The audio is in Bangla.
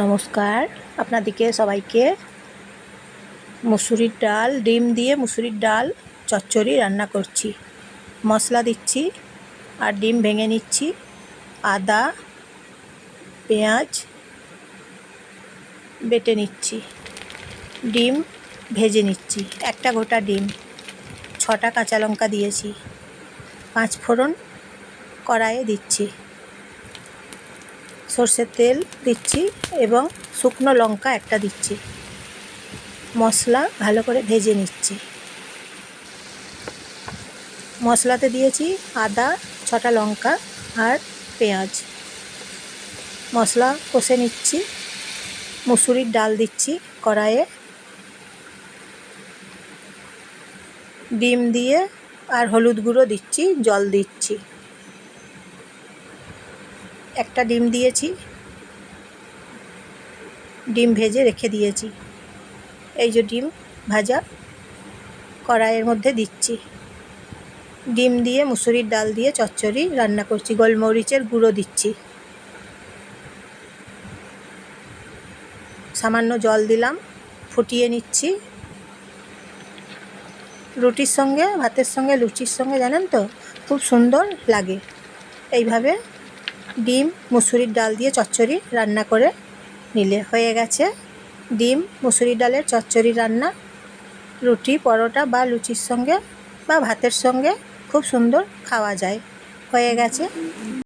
নমস্কার। আপনাদেরকে সবাইকে মুসুরির ডাল, ডিম দিয়ে মুসুরির ডাল, চচ্চড়ি রান্না করছি। মশলা দিচ্ছি আর ডিম ভেঙে নিচ্ছি। আদা, পেঁয়াজ বেটে নিচ্ছি। ডিম ভেজে নিচ্ছি। একটা গোটা ডিম, ছটা কাঁচা লঙ্কা দিয়েছি। পাঁচ ফোড়ন কড়াইয়ে দিচ্ছি। সর্ষের তেল দিচ্ছি এবং শুকনো লঙ্কা একটা দিচ্ছি। মশলা ভালো করে ভেজে নিচ্ছি। মশলাতে দিয়েছি আদা, ছটা লঙ্কা আর পেঁয়াজ। মশলা কষে নিচ্ছি। মুসুরির ডাল দিচ্ছি কড়াইয়ে। ডিম দিয়ে আর হলুদ গুঁড়ো দিচ্ছি, জল দিচ্ছি। একটা ডিম দিয়েছি। ডিম ভেজে রেখে দিয়েছি। এই যে ডিম ভাজা কড়াইয়ের মধ্যে দিচ্ছি। ডিম দিয়ে মুসুরির ডাল দিয়ে চচ্চড়ি রান্না করছি। গোলমরিচের গুঁড়ো দিচ্ছি। সামান্য জল দিলাম, ফুটিয়ে নিচ্ছি। রুটির সঙ্গে, ভাতের সঙ্গে, লুচির সঙ্গে জানেন তো? খুব সুন্দর লাগে। এইভাবে ডিম, মুসুরির ডাল দিয়ে চচ্চড়ি রান্না করে নিলে হয়ে গেছে। ডিম, মুসুরির ডালের চচ্চড়ি রান্না, রুটি, পরোটা বা লুচির সঙ্গে বা ভাতের সঙ্গে খুব সুন্দর খাওয়া যায়। হয়ে গেছে।